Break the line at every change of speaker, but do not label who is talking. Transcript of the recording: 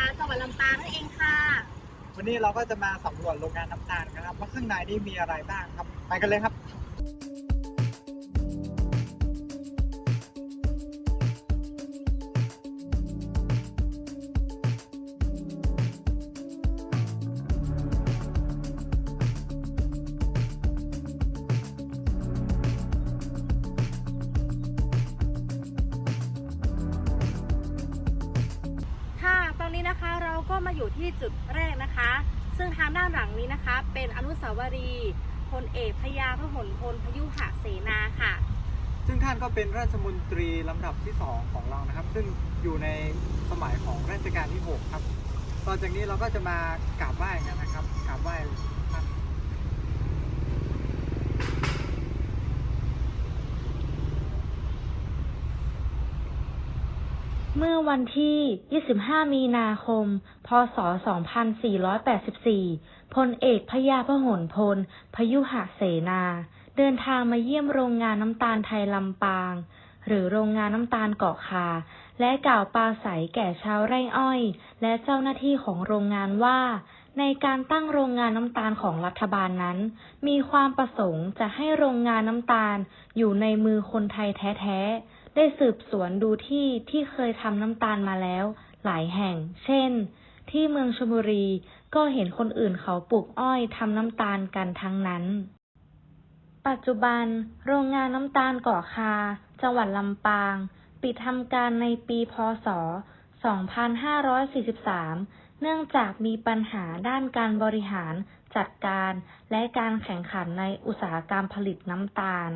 นะจังหวัดลำปางนั่นเอ
งค่ะ
วันนี้เรา
ก็จะมาสำรวจโรงงานน้ำตาลกันครับว่าข้างในนี่มีอะไรบ้างครับ ไปกันเลยครับ
ก็มาอยู่ที่จุดแรกนะคะ ซึ่งทางด้านหลังนี้นะคะ เป็นอนุสาวรีย์พลเอกพญาพหลพลพยุหะเสนาค่ะ
ซึ่งท่านก็เป็นราชมนตรีลำดับที่ 2 ของเรานะครับ ซึ่งอยู่ในสมัยของรัชกาลที่ 6 ครับ ต่อจากนี้เราก็จะมากราบไหว้กันนะครับกราบไหว้ท่าน
เมื่อวันที่ 25 มีนาคม พศ 2484 พลเอกพญาพหลพล พยุหเสนา เดินทางมาเยี่ยมโรงงานน้ำตาลไทยลำปาง หรือโรงงานน้ำตาลเกาะคา และกล่าวปราศัยแก่ชาวไร่อ้อย และเจ้าหน้าที่ของโรงงานว่า ในการตั้งโรงงานน้ำตาลของรัฐบาลนั้น มีความประสงค์จะให้โรงงานน้ำตาลอยู่ในมือคนไทยแท้ๆ ได้สืบสวนดูที่ที่เคยทำน้ำตาลมาแล้ว หลายแห่ง เช่น ที่เมืองชลบุรีก็เห็นคนอื่นเขาปลูกอ้อยทำน้ำตาลกันทั้งนั้น ปัจจุบัน โรงงานน้ำตาลเกาะคา จังหวัดลำปาง ปิดทำการในปีพศ 2543 เนื่องจากมีปัญหาด้านการบริหารจัดการและการแข่งขันในอุตสาหกรรมผลิตน้ำตาล